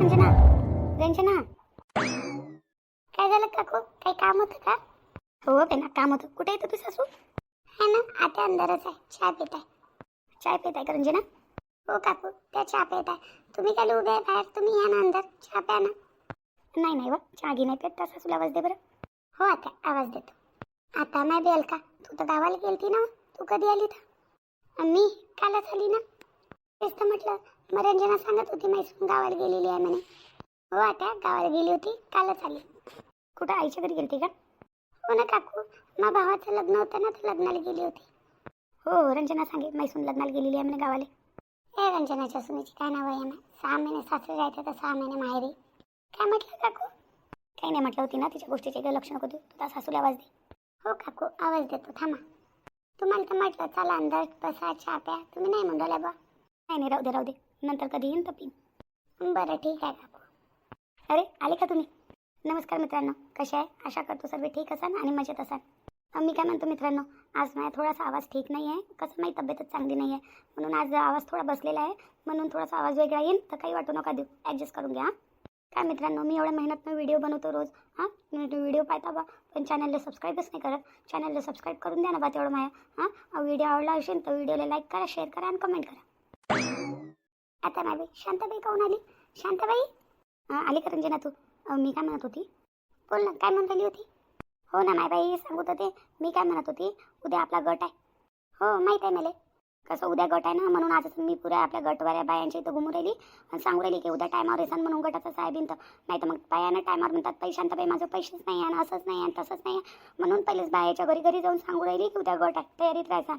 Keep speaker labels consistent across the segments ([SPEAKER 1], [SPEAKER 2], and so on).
[SPEAKER 1] रंजना. रंजना. काय झालं काकू? काही काम होतं का? हो बेना काम होतं. कुठे येतं तू सासू? है ना आता अंदरच आहे. चहा पित आहे. चाय पित आहे का रंजना? हो काकू त्या चहा पित आहे. तुम्ही काय उभे आहे बाहेर? तुम्ही या ना अंदर. चहा प्या ना. नाही नाही व चहा घे नाही पित. त्या सासूला आवाज दे बरं. हो आता आवाज देतो. आता नाही बेल का? तू तर गावाला गेलती ना तू कधी आली तर मी? कालच आली ना. तेच तर म्हटलं मग रंजना सांगत होती मैसून गावाला गेलेली आहे म्हणे. हो आता गावाला गेली होती? कालच आली. कुठं? आईच्या घरी गेलती का? हो ना काकू मा भावाचं लग्न होतं ना तर लग्नाला गेली होती. हो रंजना सांगे मैसून लग्नाला गेलेली आहे म्हणे गावाला. ए रंजनाच्या सुनीची काय नाव आहे ना? सहा महिने सासरे राहते तर सहा महिने माहेरी. काय म्हटलं काकू? काही नाही म्हटलं होती ना तिच्या गोष्टीचे काही लक्ष नको देऊ. तुला सासूला आवाज दे. हो काकू आवाज देतो थांबा. तुम्हाला तर म्हटलं चला अंदर बसा चहा प्या. तुम्ही नाही म्हणलं बा नाही नाही राहू दे राहू दे. नंतर कधी येईन तर पिन. बरं ठीक आहे काकू. अरे आले का तुम्ही? नमस्कार मित्रांनो कसे आहे? आशा करतो सर्व ठीक असाल आणि मजेत असाल. मी काय म्हणतो मित्रांनो आज माझा थोडासा आवाज ठीक नाही आहे. कसं माझी तब्येतच चांगली नाही आहे. म्हणून आज आवाज थोडा बसलेला आहे. म्हणून थोडासा आवाज वेगळा येईल तर काही वाटू नका देऊ. ॲडजस्ट करून घ्या काय मित्रांनो मी एवढ्या मेहनतनं व्हिडिओ बनवतो रोज हां. व्हिडिओ पाहता बा पण चॅनलला सबस्क्राईबच नाही करत. चॅनलला सबस्क्राईब करून द्या ना बा तेवढं माझ्या हां. व्हिडिओ आवडला असेल तर व्हिडिओला लाईक करा शेअर करा आणि कमेंट करा. आता नाही शांताबाई काहून आली? शांताबाई? हां आली का रंजना तू? मी काय म्हणत होती? बोल ना काय म्हणत आली होती? हो ना माय बाई सांगत होते. मी काय म्हणत होती? उद्या आपला गट आहे. हो माहीत आहे मला. कसं उद्या गट आहे ना म्हणून आज मी पुऱ्या आपल्या गटवाऱ्या बायांच्या इथं घुमून राहिली आणि सांगू राहिली की उद्या टायमावर येसान म्हणून गटाचं साहेबीन तर नाही तर मग बायानं टायमावर म्हणतात पैशांत बाई माझं पैसेच नाही आहे आणि असंच नाही आहे तसंच नाही आहे. म्हणून पहिलेच बायाच्या घरी घरी जाऊन सांगू राहिली की उद्या गट आहे. तयारीत राहायचा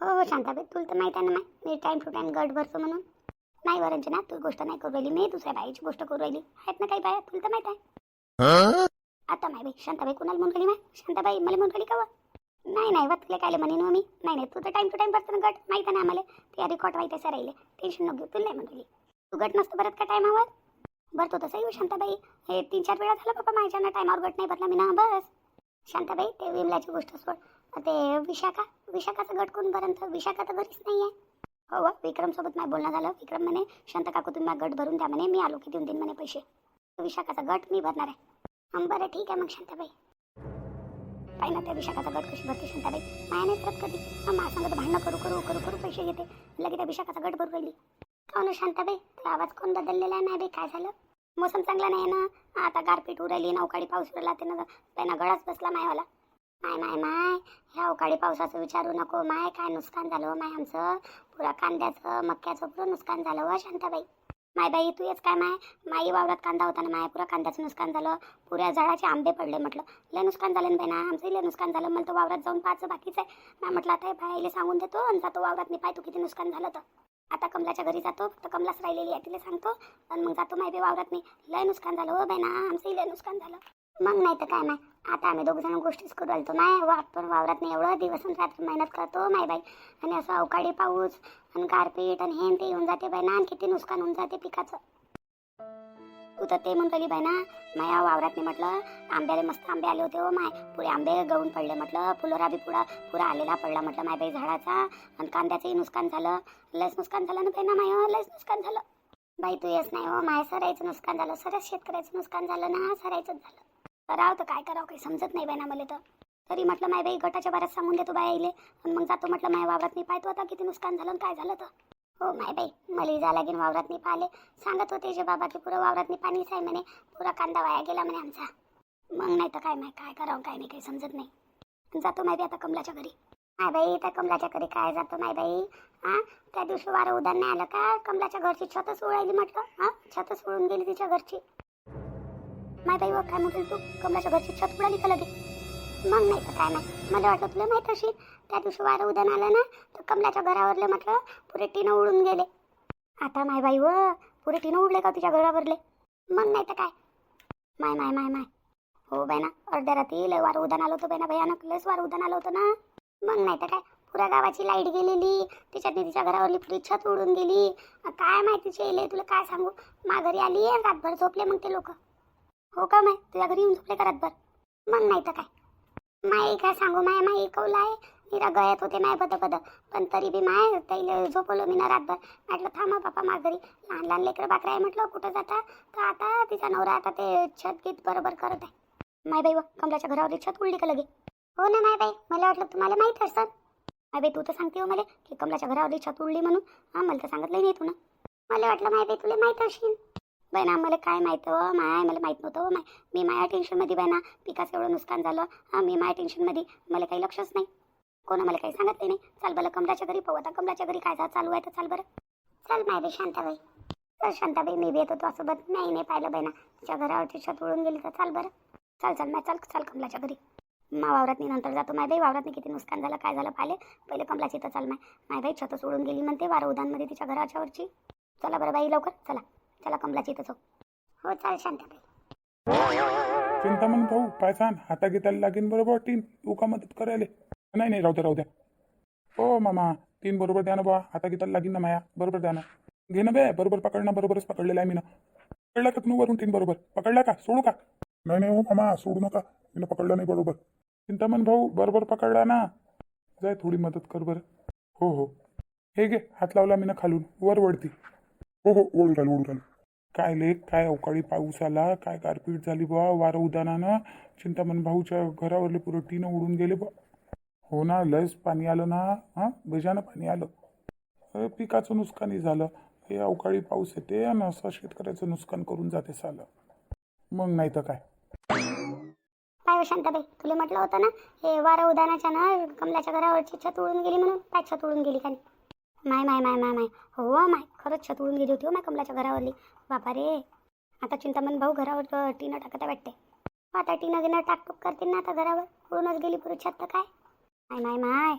[SPEAKER 1] हो हो शांताबाई तुला तर माहीत आहे ना माय मी टाईम टू टाईम गट भरतो म्हणून. नाही वरंजना तू गोष्ट नाही करू राहिली मी दुसऱ्या बाईची गोष्ट करू राहिली. आहेत ना काही बाया? तुला तर माहीत आहे. आता माय बाई शांताबाई कुणाला म्हणून राहिली शांताबाई मला म्हणून राहिली का व? नाही नाही वा तुला काय म्हणेन मी? नाही नाही तू तर टाइम टू टाइम भरतो ना गट माहिती आहे ना आम्हाला? ते रिकॉर्ड माहिती आहे राहिले टेन्शन नको घेऊ तुला नाही म्हणली तू गट नसतं भरत का टायमावर? भरतो तसं येऊ शांताबाई. हे तीन चार वेळा झालं बाबा माझ्यानं टायमावर गट नाही भरला मी ना बस. शांताबाई ते विमलाची गोष्ट सोड. ते विशाखा विशाखाचं गट कोण भरण तर? विशाखा तर घरीच नाही आहे हो, हो विक्रमसोबत नाही बोलणं झालं. विक्रम म्हणे शांत काकू तुम्ही मला गट भरून द्या म्हणे. मी आलो की देऊन देईन म्हणे पैसे. विशाखाचा गट मी भरणार आहे. बरं ठीक आहे मग शांताबाई. पाहिलं ना त्या विशाखाचा गट कशी भरते शांताबाई. माया नाही करत कधी. मला सांगत भांडणं करू करू करू करू पैसे घेते. लगे त्या विशाखाचा गट भरू राहिली. का ना शांताबाई? तो आवाज कोण बदललेला आहे नाही बाई? काय झालं? मोसम चांगला नाही आहे ना? आता गारपीट उरायली ना अवकाळी पाऊस उरला त्यानं त्यांना गळाच बसला मायावाला. माय माय माय. ह्या अवकाळी पावसाचं विचारू नको. माय काय नुकसान झालं हो माय आमचं? पुरा कांद्याचं मक्याचं पुरं नुकसान झालं हो शांताबाई. माय बाई तू येच काय माय? माई वावरात कांदा होता ना माय? पुरा कांद्याचं नुकसान झालं. पुऱ्या झाडाचे आंबे पडले म्हटलं. लय नुकसान झालं ना बाई ना? आमचं लय नुकसान झालं. मला तो वावरात जाऊन पाहायचं बाकीच आहे. माय म्हटलं आता बाईला सांगून देतो आणि जातो वावरात. मी पाय तू किती नुकसान झालं तर. आता कमलाच्या घरी जातो. फक्त कमलाच राहिलेली आहे तिला सांगतो. आणि मग जातो माय बी वावरात मी. लय नुकसान झालं हो बाई ना? आमचंही लय नुकसान झालं. मग नाही तर काय माय? आता आम्ही दोघ जण गोष्टीच करू नाही माय पण वावरात नाही. एवढं दिवस आणि रात्र मेहनत करतो माय बाई. आणि असं अवकाळी पाऊस आणि गारपीट आणि हे ते येऊन जाते बाई ना. आणि किती नुकसान होऊन जाते पिकाचं. तू तर ते म्हणतो बाई ना. माया वावरात नाही म्हटलं. आंब्याला मस्त आंबे आले होते हो माय. पुढे आंबे गळून पडले म्हटलं. फुलोरा बी पुरा पुरा आलेला पडला म्हटलं माय बाई झाडाचा. आणि कांद्याचंही नुकसान झालं. लस नुकसान झालं ना बाई ना माय हो? लस नुकसान झालं. बाई तू येस नाही हो माय. सरायचं नुकसान झालं. सरच शेतकऱ्याचं नुकसान झालं ना. सरायचंच झालं. राव तर काय करावं काही समजत नाही बाई ना मला तर. तरी म्हटलं माय बाई गटाच्या बाऱ्यात सांगून देतो बाई आईले. आणि मग जातो म्हटलं माय वावरात नाही पाहतो आता किती नुकसान झालं आणि काय झालं तर. हो माय बाई मला जा लागेन वावरात नाही पाहिले. सांगत होते जे बाबा की पुरं वावरात नाही पाणीच आहे म्हणे. पुरा कांदा वाया गेला म्हणे आमचा. मग नाही तर काय माय काय करावं काय नाही काही समजत नाही. जातो माय बाई आता कमलाच्या घरी. माय बाई त्या कमलाच्या घरी काय जातो माय बाई? हां त्या दिवशी वारं उदाहरण नाही आलं का? कमलाच्या घरची छतच उडायली म्हटलं. हां? छतच उडून गेली तिच्या घरची. माय बाई व काय म्हटलं तू कमलाच्या घरची छत उडाली का लगे मग नाही तर काय नाही. मला वाटलं तुला माहीत असेल. त्या दिवशी वारं उदन आलं ना तर कमलाच्या घरावरले म्हटलं पुरे टिनं उडून गेले. आता माय बाई व पुरे टिनं उडले का तुझ्या घरावरले? मग नाही तर काय. माय माय माय माय. हो बाई ना अर्ध्या रात्री लय वारं उदान आलं होतं बाई ना भयानक लयच वारं उदान आलं होतं ना. मग नाही तर काय. पुऱ्या गावाची लाइट गेलेली तिच्यातनी तिच्या घरावरली पुरी छत उडून गेली. काय माहिती येईल तुला काय सांगू? माघारी आली आहे रातभर झोपले मग ते लोक. हो का माय? तुझ्या घरी येऊन झोपले करत बर मग नाही तर काय? माय काय सांगू माय माय कौला आहे. निरा गळ्यात होते माय पद पद. पण तरी बी माय त्याला झोपवलं मी ना रातभर. म्हटलं थांबा बापा मा घरी. लहान लहान लेकरं बाकरा आहे म्हटलं कुठं जाता? तर आता तिचा नवरा आता ते छत गीत बरोबर करत आहे. माय बाई व कमलाच्या घरावरती छत उडली का लगे? हो ना माय बाई मला वाटलं तुम्हाला माहीत असतं माय बाई तू तर सांगते हो मला की कमलाच्या घरावरती छत उडली म्हणून. हां मला तर सांगितलं नाही तू ना. मला वाटलं माय बाई तुला माहीत असेल. बहिणा ना हो? मला काय माहीत हो? माय मला माहीत नव्हतं हो. माय मी माया टेन्शनमध्ये बाय ना पिकाचं एवढं नुकसान झालं. हां मी माया टेन्शनमध्ये मला काही लक्षच नाही. कोणा मला काही सांगत नाही चाल बरं कमलाच्या घरी पाहू. आता कमलाच्या घरी काय झालं चालू आहे तर चाल बरं. चल माय बाई शांताबाई. तर शांताबाई मी बी येतो तुझ्यासोबत. नाही नाही पाहिलं बाई ना. तिच्या घरावरची छत उडून गेली तर चाल बरं. चाल चाल माय चाल चाल कमलाच्या घरी. मा वावरात नंतर जातो माय बाई. वावरात किती नुकसान झालं काय झालं पाहिले. पहिले कमलाची तर चाल माय. माय बाई छत सोडून गेली म्हणते वारं उदानमध्ये तिच्या घराच्यावरची चला बरं बाई लवकर. चला. चला कमलाची इथं हो चाल शांताबाई.
[SPEAKER 2] चिंतामण भाऊ पाय छान हाता घेतायला लागेन बरोबर तीन. तू का मदत करायले? नाही नाही राहू द्या राहू द्या हो मामा. तीन बरोबर द्या ना बा हाता घेतायला लागेन ना माया. बरोबर द्या ना. घे ना बे. बरोबर पकडणं बरोबरच पकडलेला आहे मी ना पकडला का तुम्ही वरून तीन बरोबर? पकडला का? सोडू का? नाही नाही हो मामा. सोडू नका. मी पकडलं नाही बरोबर. चिंतामण भाऊ. बरोबर पकडला ना. जाय थोडी मदत कर बरं. हो हो. हे घे. हात लावला मी ना खालून. वर वडती हो हो ओढून राहिलो ओढून राहिलो काय लेख काय अवकाळी पाऊस आला काय गारपीट झाली बा वारं उदानानं. चिंतामण भाऊच्या घरावरले पुरं टीनं उडून गेले बा. हो ना लयच पाणी आलं ना हां बेजानं पाणी आलं. पिकाचं नुकसानही झालं. हे अवकाळी पाऊस येते आणि असं शेतकऱ्याचं नुकसान करून जाते सालं. मग नाही तर काय?
[SPEAKER 1] काय हो शांताबाई तुला म्हटलं होतं ना हे वारा उदानाच्या ना कमलाच्या घरावरची छत उडून गेली म्हणून काय छत उडून गेली का नाही? माय माय माय माय माय हो माय खरंच छत उडून गेली होती हो माय कमलाच्या घरावरली. बापा रे आता चिंतामण भाऊ घरावर टीनं टाकत वाटते. आता टीनं गिनं टाकटूक करतील ना आता घरावर. उडूनच गेली पुरी छत तर काय? माय माय माय.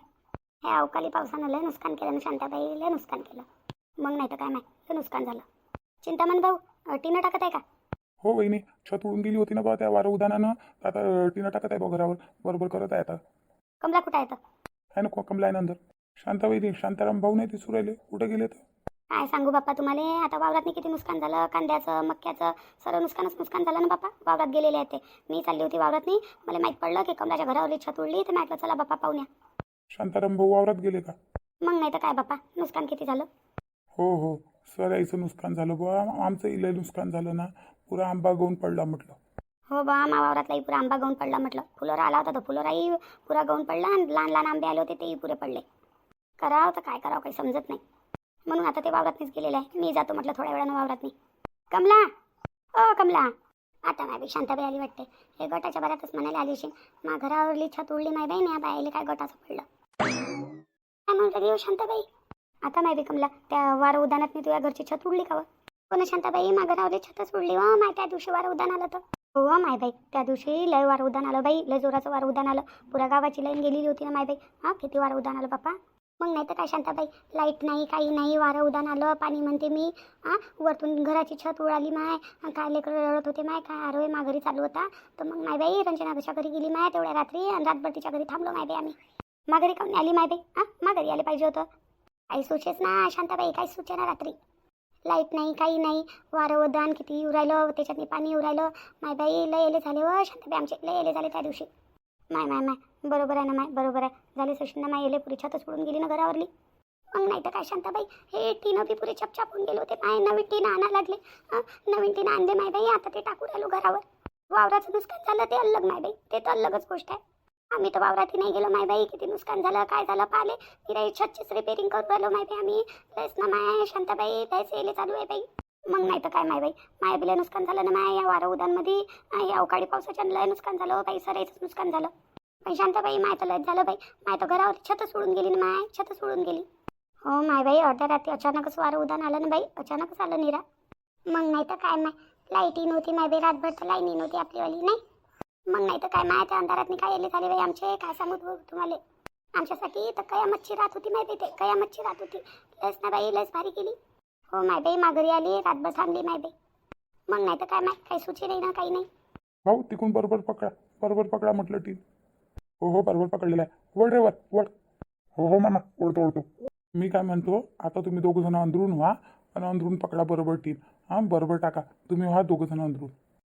[SPEAKER 1] हे अवकाळी पावसानं लय नुकसान केलं ना शांताबाई लय नुकसान केलं. मग नाही तर काय माय? लय नुकसान झालं. चिंतामण भाऊ टीनं टाकत आहे का?
[SPEAKER 2] हो वहिनी छत उडून गेली होती ना बा त्या वारं उदानानं. आता टीनं टाकत आहे बा घरावर. बरोबर करत आहे आता.
[SPEAKER 1] कमला कुठं आहे तर?
[SPEAKER 2] आहे ना कमला आहे नंतर शांताबाई शांताराम भाऊ नाही दिसू राहिले कुठे गेले तर
[SPEAKER 1] काय सांगू बाप्पा तुम्हाला? आता वावरात किती नुकसान झालं कांद्याचं मक्याचं सर्व नुकसानच नुकसान झालं ना बाप्पा? वावरात गेलेले आहेत ते. मी चालली होती वावरात नाही. मला माहीत पडलं की कमलाच्या घरावरली छत उडली तर म्हटलं चला बाप्पा पाहुण्या
[SPEAKER 2] शांताराम भाऊ वावरात गेले का?
[SPEAKER 1] मग नाही तर काय बाप्पा? नुकसान किती झालं?
[SPEAKER 2] हो हो. सराईचं नुकसान झालं बुवा. आमचं इलय नुकसान झालं ना. पुरा आंबा गळून पडला म्हटलं.
[SPEAKER 1] हो बा मा वावरातलाही पुरा आंबा गळून पडला म्हटलं. फुलोरा आला होता तो फुलोराही पुरा गळून पडला. आणि लहान लहान आंबे आले होते तेही पुरे पडले. करावं तर काय करावं काही समजत नाही. म्हणून आता ते वावरातनीच गेलेलं आहे. मी जातो म्हटलं थोड्या वेळानं वावरात नाही कमला! ओ कमला! आता माझी शांताबाई आली वाटते. हे गटाच्या बऱ्यातच म्हणायला आली असेल. मा घरावरली छत उडली माय बाई नाही बाईले काय गटाचं पडलं? काय म्हणतो येऊ हो शांताबाई? आता माहिती कमला त्या वार उदानात मी तुझ्या घरची छत उडली का व? कोण शांताबाई? मा घरावरली छतच उडली. व माय त्या दिवशी वार उदान आलं तर. हो माय बाई त्या दिवशी लय वार उदान आलं बाई. लय जोराचं वार उदान आलं. पुऱ्या गावाची लाईन गेलेली होती ना माय बाई. हां किती वार उदान आलं बाप्पा मग नाही तर काय? शांताबाई लाइट नाही काही नाही वारं उदान आलं पाणी म्हणते मी. आ वरतून घराची छत उडाली माय. काय लेकरं रडत होते माय काय आरोय माघारी चालू होता. तर मग माय बाई रंजनाच्या घरी गेली माय तेवढ्या रात्री आणि रातभर तिच्या घरी थांबलो माय बाई आम्ही. माघारी काऊन आली माय बाई? हां माघारी आले पाहिजे होतं. काही सुचेच ना शांताबाई काही सुचे ना रात्री. लाइट नाही काही नाही वारं उदान किती येऊ राहिलं त्याच्यातनी पाणी येऊ राहिलं माय बाई लय येले झाले व शांताबाई आमचे लय येले झाले त्या दिवशी. माय माय माय. बरोबर आहे ना माय? बरोबर आहे. झाले सुशील ना माय येले पुरी छतच पडून गेली ना घरावरली. मग नाही तर काय शांताबाई? हे टीनं बी पुरे चपचाप होऊन गेले होते. माय नवीन टीन आणा लागले. नवीन टीन आणले माय बाई. आता ते टाकून आलो घरावर. वावराचं नुकसान झालं ते अलग माय बाई. ते तर अलगच गोष्ट आहे. आम्ही तर वावरातही नाही गेलो माय बाई. किती नुकसान झालं काय झालं पाहिले तिला छतचीच रिपेरिंग करू आलो माय बाई आम्ही. लयच ना माय शांताबाई. लयच येले चालू आहे बाई. मग नाही तर काय माय बाई. माया बिलं नुकसान झालं ना माय या वारा उदानमध्ये. या अवकाळी पावसाच्या लय नुकसान झालं हो बाई सरायचंच नुकसान झालं. पण शांताबाई माय तर लय झालं बाई. माय तर घरावर छत सोडून गेली ना माय छत सोडून गेली. हो माय बाई अर्ध्या रात्री अचानकच वारं उदान आलं ना बाई अचानकच आलं निरा. मग नाही तर काय माय लाईटही नव्हती माय बाई रातभर तर लाईनही नव्हती आपलीवाली नाही? मग नाही तर काय माय त्या अंधारात काय येले झाले बाई आमचे काय सांगू तुम्हाला? आमच्यासाठी तर कयामतची रात होती माहिती बाई ते कयामतची रात होती. लस ना बाई लस भारी केली. माय बाई माघारी आली रातभर थांबली माय बाई. मग नाही तर काय माय काही सुची नाही ना काही नाही.
[SPEAKER 2] भाऊ तिकून बरोबर पकडा बरोबर पकडा म्हटलं टीन हो हो बरोबर पकडलेला आहे. वड रे वर वड हो हो मामा ओढतो ओढतो. मी काय म्हणतो आता तुम्ही दोघं जण अंदरून व्हा आणि अंदरून पकडा बरोबर टीन हां बरोबर टाका. तुम्ही व्हा दोघं जण अंदरून.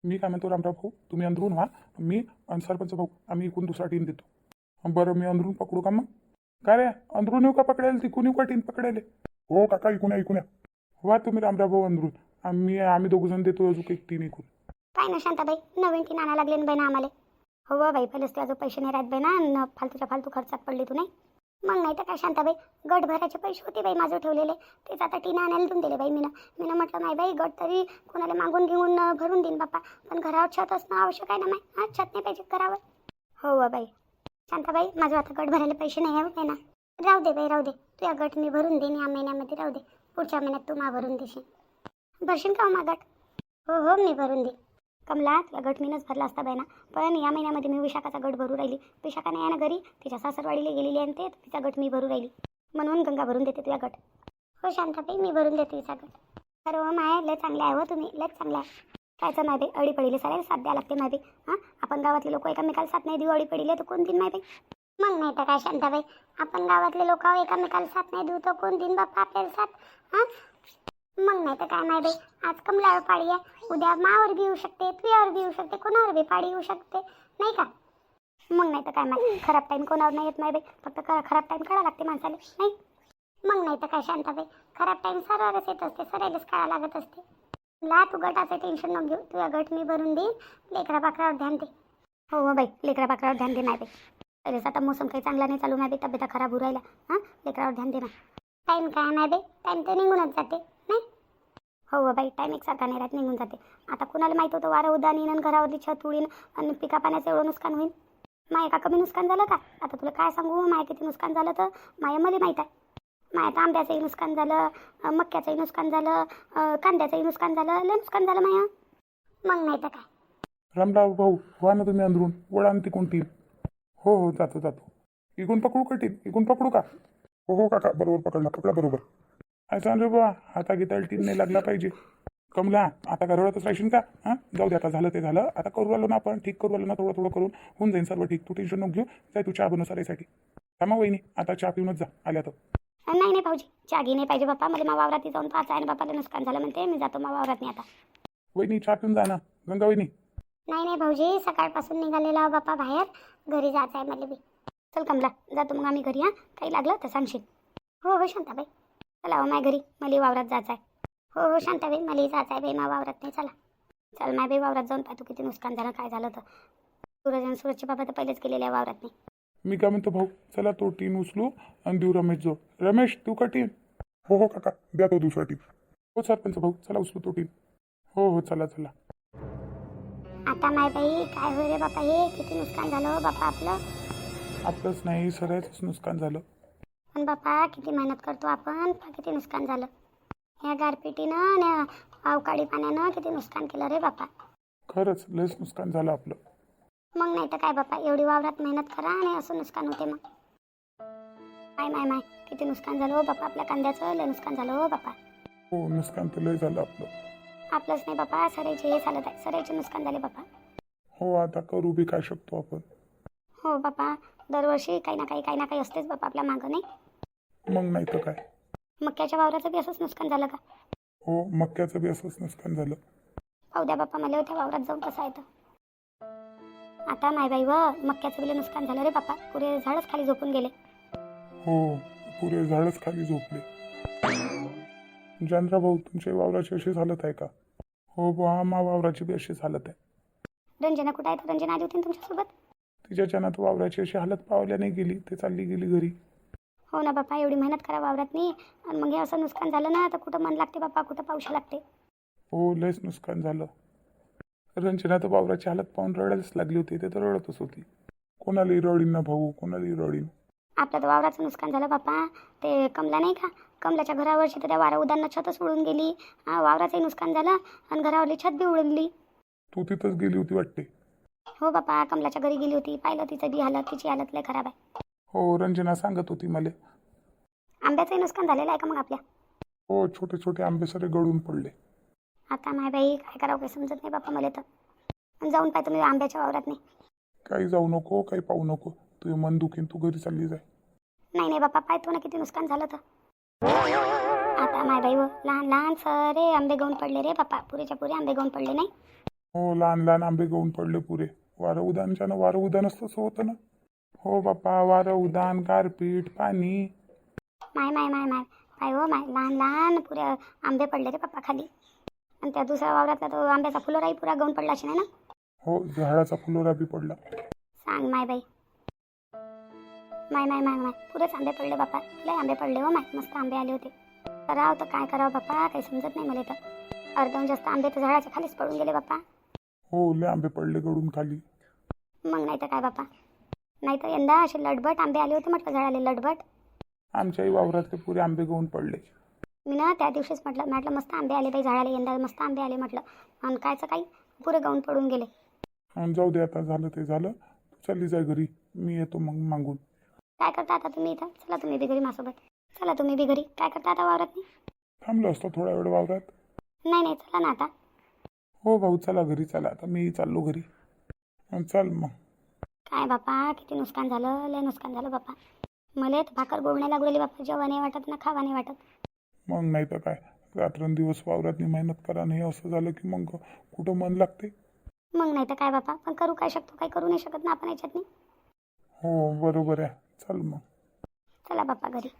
[SPEAKER 2] मी काय म्हणतो रामराव भाऊ तुम्ही अंदरून व्हा. मी आणि सरपंच भाऊ आम्ही इकून दुसरा टीम देतो. बरं मी अंदरून पकडू का मग? काय रे अंदरून येऊ का पकडायला? तिकून येऊ का टीन पकडायला? हो काका इकून या इकून या. वा तुम्ही रामराव भाऊ अंदरून आम्ही आम्ही दोघ जण देतो अजून एक तीन एकूण
[SPEAKER 1] काय ना शांताबाई? नवीन तीन आणायला लागले ना बाई ना आम्हाला. हो वा बाई पहिलेच अजून पैसे नाही राहत बाई ना न फालतूच्या फालतू खर्चात पडली तू नाही? मग नाही तर काय शांताबाई? गट भरायचे पैसे होते बाई माझं ठेवलेले. तेच आता टीना आणायला देऊन दिले बाई मीनं. मीनं म्हटलं नाही बाई गट तरी कोणाला मागून घेऊन भरून देईन बाप्पा. पण घरावर छत असणं आवश्यक आहे ना माय? हा छत नाही पाहिजे घरावर. हो व बाई. शांताबाई माझं आता गट भरायला पैसे नाही आहे हो, ना राहू दे बाई राहू दे. तुझ्या गट मी भरून देईन या महिन्यामध्ये राहू दे. पुढच्या महिन्यात तू मा भरून देशील. भरशील का हो मा गट? हो हो मी भरून देईन. कमला तुला गट मीनच भरला असता बाई ना पण या महिन्यामध्ये मी विशाखाचा गट भरू राहिली. विशाखा नाही आहे ना घरी? तिच्या सासरवाडीला गेलेली आहे ते तिचा गट मी भरू राहिली. म्हणून गंगा भरून देते तुझ्या गट. हो शांताबाई मी भरून देते तिचा गट. अरे हो माय लय चांगले आहे हो तुम्ही. लय चांगलं आहे. कायचं नाही बाई अडी पडीले सारे साथ द्या लागते माय बाई हां? आपण गावातले लोक एकामेकाला साथ नाही देऊ अडी पडीले तर कोण दिन माय बाई मग नाही तर काय शांताबाई? आपण गावातले लोक एकामेकाला साथ नाही देऊ तर कोण दिन बाप्पा आपल्याला साथ? हां? मग नाही तर काय नाही बाई? आज कमलावर पाळी आहे. उद्या मावर बी येऊ शकते तुझ्यावर बी येऊ शकते कोणावर बी पाळी येऊ शकते. नाही का? मग नाही तर काय माहिती खराब टाईम कोणावर नाही येत नाही बाई. फक्त खराब टाईम काढा लागते माणसाला नाही? मग नाही तर काय शांताबाई? खराब टाईम सर्वच येत असते सरायलाच काढा लागत असते. ला तू गटाचं टेन्शन नको घेऊ. तुझा गट मी भरून देईन. लेकरा बाकरावर ध्यान दे. हो हो बाई. लेकरा बाकरावर ध्यान दे नाही बाई. अरे आता मोसम काही चांगला नाही चालू नाही तब्येता तब्येत खराब होऊ राहिला हां लेकरावर ध्यान दे ना. टाईम काय नाही बे टाईम तर निघूनच जाते नाही? हो हो बाई टाईम एकसारखा नाही राहत निघून जाते. आता कुणाला माहीत होतं वारं उदान येईन आणि घरावरली छत उडीन आणि पिका पाण्याचं एवढं नुकसान होईल माय का कमी नुकसान झालं का? आता तुला काय सांगू? माय किती नुकसान झालं तर? माया मला माहीत आहे. माय आता आंब्याचंही नुकसान झालं मक्याचंही नुकसान झालं कांद्याचंही नुकसान झालं लय नुकसान झालं माया. मग नाही तर काय?
[SPEAKER 2] रामराव भाऊ वा ना तुम्ही अंदरून. वळा आणि तिकून हो हो जातो जातो. इकून पकडू का टीन इकून पकडू का? हो हो काका बरोबर पकडला पकडा बरोबर. काय सांग रे बा आता गीताला टीन नाही लागला पाहिजे. कमला आता घरवळतच राहशील का? हां? जाऊ दे आता झालं ते झालं. आता करू आलो ना आपण ठीक करू आलो ना थोडं थोडं करून. होऊन जाईन सर्व ठीक. तू टेन्शन नको घेऊ. जाय तू चहा बनव सारेसाठी. थांबा वहिनी आता चहा पिऊनच जा. आल्या तर.
[SPEAKER 1] नाही नाही भाऊजी. चागी नाही पाहिजे बाप्पा. मला मा वावरात जाऊन पाच आहे बापाला नुकसान झालं म्हणते. मी जातो मा वावरात नाही आता.
[SPEAKER 2] वहिनी चहा पिऊन जा ना. गंगा वहिनी.
[SPEAKER 1] नाही नाही भाऊजी सकाळपासून निघालेला आहो बाप्पा बाहेर. घरी जायचं आहे मला बी चल कमला जातो मग आम्ही घरी हां? काही लागलं तर सांगशील. हो हो शांताबाई. चला हो माय घरी. मला वावरात जायचं आहे. हो हो शांताबाई मला जायचं आहे बाई मा वावरात नाही चला. चल माय बाई वावरात जाऊन पाहतो किती नुकसान झालं काय झालं तर. सूरज आणि सूरजचे बाबा तर पहिलेच गेलेले आहे वावरात नाही.
[SPEAKER 2] मी काय म्हणतो भाऊ चला तो टीन उचलू आणि देऊ रमेश जो. रमेश तू का टीन? हो हो काका द्या तो दुसरा टीन. हो सरपंच भाऊ चला उचलू तो टीन. हो हो चला चला.
[SPEAKER 1] आता माय बाई काय होय रे बापा हे? किती नुकसान झालं हो बापा आपलं?
[SPEAKER 2] आपलंच नाही सगळ्याच नुकसान झालं.
[SPEAKER 1] पण बापा किती मेहनत करतो आपण पहा किती नुकसान झालं. ह्या गारपिटीनं आणि अवकाळी पाण्यानं किती नुकसान केलं रे बापा.
[SPEAKER 2] खरंच लयच नुकसान झालं आपलं.
[SPEAKER 1] मग नाही तर काय बापा एवढी वावरात मेहनत करा आणि असं नुकसान होते मग. माय माय माय किती नुकसान झालं हो बापा आपल्या कांद्याचं लय नुकसान झालं हो बापा.
[SPEAKER 2] हो नुकसान तर लय झालं आपलं.
[SPEAKER 1] आपलंच नाही बापा. सरायचे हे चालत आहे सरायचे नुकसान झाले बापा.
[SPEAKER 2] हो आता करू बी काय शकतो आपण?
[SPEAKER 1] हो बापा. दरवर्षी काही ना काही काही ना काही असतेच बापा आपल्या मागं नाही?
[SPEAKER 2] मग नाही तर काय?
[SPEAKER 1] मक्याच्या वावराचं बी असंच नुकसान झालं का?
[SPEAKER 2] हो मक्याचं बी असंच नुकसान झालं.
[SPEAKER 1] पाहू द्या बाप्पा मला त्या वावरात जाऊन कसं आहे तर. आता नाही बाई व मक्याचं बिलं नुकसान झालं रे बापा. पुरे झाडच खाली झोपून गेले.
[SPEAKER 2] हो पुरे झाडच खाली झोपले. जानरा भाऊ तुमच्या वावराची अशीच हालत आहे का? हो बुवा मा वावराची बी अशीच हालत आहे.
[SPEAKER 1] रंजना कुठं आहे तर रंजना आली होती ना तुमच्यासोबत?
[SPEAKER 2] तिच्या चनात वावराची अशी हालत पावल्या नाही गेली ते चालली गेली घरी.
[SPEAKER 1] हो ना बापा एवढी मेहनत करा वावरात नाही आणि मग हे असं नुकसान झालं ना तर कुठं मन लागते बापा कुठं पाऊस लागते?
[SPEAKER 2] हो लयच नुकसान झालं. रंजना तर वावराची हालत पाहून रडायलाच लागली होती ते तर रडतच होती. कोणालाही रडीन ना भाऊ कोणालाही रडीन.
[SPEAKER 1] आपलं तर वावराचं नुकसान झालं बापा. ते कमला नाही का? कमलाच्या घरावरची तर त्या वारा उदांना छतच उडून गेली. हा, वावराचंही नुकसान झालं आणि घरावरली छत बी उडली.
[SPEAKER 2] तू तिथंच गेली होती वाटते?
[SPEAKER 1] हो बापा कमलाच्या घरी गेली होती. पाहिलं तिचं बी हालत तिची हालत लय खराब आहे.
[SPEAKER 2] हो रंजना सांगत होती मला.
[SPEAKER 1] आंब्याचंही नुकसान झालेलं आहे का मग आपल्या?
[SPEAKER 2] हो छोटे छोटे आंबे सगळे गळून पडले.
[SPEAKER 1] आता माय बाई काय करावं काही समजत नाही बापा मला तर. जाऊन पाहतो मी आंब्याच्या वावरात नाही
[SPEAKER 2] काही जाऊ नको काही पाहू नको. तुझे मन दुखीन तू घरी चालली जाय.
[SPEAKER 1] नाही नाही बापा पाहतो ना किती नुकसान झालं तर. आता माय बाई व लहान लहान सरे आंबे गळून पडले रे बापा. पुरेच्या पुरे आंबे गळून पडले नाही.
[SPEAKER 2] हो लहान लहान आंबे गळून पडले पुरे. वारं उदानच्यानं वारं उदानच तसं होतं ना. हो बाप्पा वारं उदान गारपीट पाणी.
[SPEAKER 1] माय माय माय माय. पाय हो माय लहान लहान पुरे आंबे पडले रे पप्पा खाली. आणि त्या दुसऱ्या वावरातला तो आंब्याचा फुलोराही पुरा गळून पडला असेल ना?
[SPEAKER 2] हो झाडाचा फुलोरा बी पडला.
[SPEAKER 1] सांग माय बाई. माय माय माय माय पुरेच आंबे पडले बापा. लय आंबे पडले हो माय मस्त आंबे आले होते. करावं तर काय करावं बापा काही समजत नाही मला तर अर्धहून जास्त आंबे तर झाडाच्या खालीच पडून गेले बापा.
[SPEAKER 2] हो लय आंबे पडले गडून खाली.
[SPEAKER 1] मग नाही तर काय बापा? नाही तर यंदा असे लडबट आंबे आले होते म्हटलं झाडाले लडबट
[SPEAKER 2] आमच्याही वावरातले पुरे आंबे गळून पडले.
[SPEAKER 1] मी ना त्या दिवशीच म्हटलं म्हटलं मस्त आंबे आले बाई झाडाला यंदा मस्त आंबे आले म्हटलं. आणि कायचं काही? पुरे गाऊन पडून गेले.
[SPEAKER 2] जाऊ दे आता झालं ते झालं. चालली जाय घरी. मी येतो मग मागून.
[SPEAKER 1] काय करता आता तुम्ही इथं? चला तुम्ही बी घरी माझ्यासोबत. चला तुम्ही बी घरी. काय करता आता वावरात नाही
[SPEAKER 2] थांबलो असतो थोडा वेळ वावरात.
[SPEAKER 1] नाही नाही चला ना आता.
[SPEAKER 2] हो भाऊ चला घरी चला. आता मी चाललो घरी. चल मग.
[SPEAKER 1] काय बापा किती नुकसान झालं? लय नुकसान झालं बापा. मला तर भाकर गोड नाही लागू राहिली बापा. जेव्हा नाही वाटत ना खावा नाही वाटत.
[SPEAKER 2] मग नाही तर काय? रात्रंदिवस वावरात मेहनत करा नाही असं झालं की मग कुठं मन लागते?
[SPEAKER 1] मग नाही तर काय बापा? पण करू काय शकतो? काही करू नाही शकत ना आपण याच्यात नाही
[SPEAKER 2] हो बरोबर आहे. चल मग.
[SPEAKER 1] चला बापा घरी.